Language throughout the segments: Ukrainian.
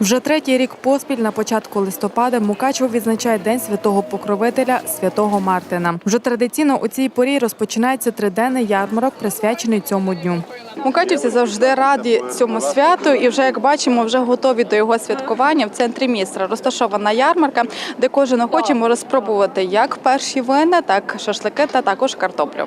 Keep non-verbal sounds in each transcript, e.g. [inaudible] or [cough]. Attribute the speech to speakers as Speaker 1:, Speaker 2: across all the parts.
Speaker 1: Вже третій рік поспіль на початку листопада Мукачево відзначає День святого покровителя святого Мартина. Вже традиційно у цій порі розпочинається триденний ярмарок, присвячений цьому дню. Мукачівці завжди раді цьому святу, і вже як бачимо, вже готові до його святкування. В центрі міста розташована ярмарка, де кожен охоче може спробувати як перші вина, так шашлики та також картоплю.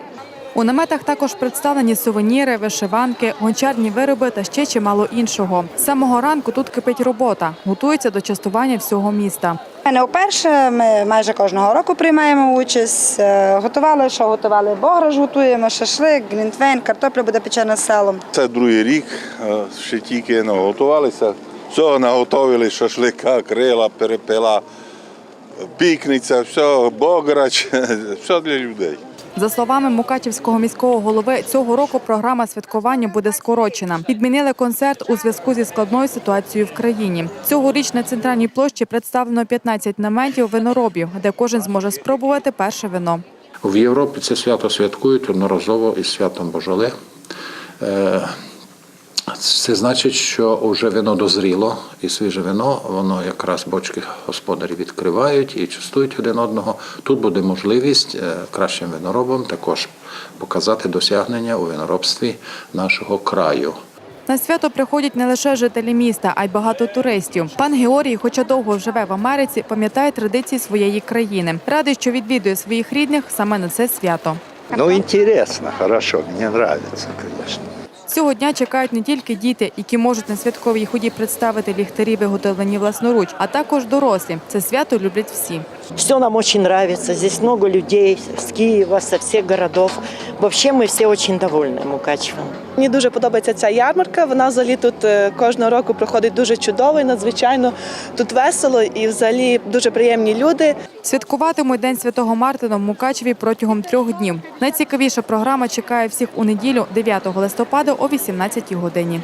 Speaker 1: У наметах також представлені сувеніри, вишиванки, гончарні вироби та ще чимало іншого. З самого ранку тут кипить робота, готується до частування всього міста.
Speaker 2: Не вперше ми майже кожного року приймаємо участь. Е, Готували, що готували бограш, готуємо шашлик, глінтвейн, картопля буде печена з селом.
Speaker 3: Це другий рік, е, ще тільки наготувалися. Всього наготовили шашлика, крила, перепила, пікниця, все, бограч, [laughs] все для людей.
Speaker 1: За словами Мукачівського міського голови, цього року програма святкування буде скорочена. Відмінили концерт у зв'язку зі складною ситуацією в країні. Цьогоріч на центральній площі представлено 15 наметів виноробів, де кожен зможе спробувати перше вино.
Speaker 4: В Європі це свято святкують одноразово із святом Божоле. Це значить, що вже вино дозріло, і свіже вино, воно якраз бочки господарі відкривають і частують один одного. Тут буде можливість е, кращим виноробам також показати досягнення у виноробстві нашого краю.
Speaker 1: На свято приходять не лише жителі міста, а й багато туристів. Пан Георгій, хоча довго живе в Америці, пам'ятає традиції своєї країни. Радий, що відвідує своїх рідних саме на це свято.
Speaker 5: Ну, интересно, хорошо, мне нравится, конечно.
Speaker 1: Цього дня чекають не тільки діти, які можуть на святковій ході представити ліхтарі, виготовлені власноруч, а також дорослі. Це свято люблять всі.
Speaker 6: Все нам дуже подобається. Тут багато людей з Києва, з всіх городов. Вообще ми всі очень довольні Мукачевим.
Speaker 7: Мені дуже подобається ця ярмарка. Вона взагалі тут е, кожного року проходить дуже чудово і надзвичайно тут весело і взагалі дуже приємні люди.
Speaker 1: Святкуватимуть День Святого Мартина в Мукачеві протягом трьох днів. Найцікавіша програма чекає всіх у неділю, 9 листопада о 18 годині.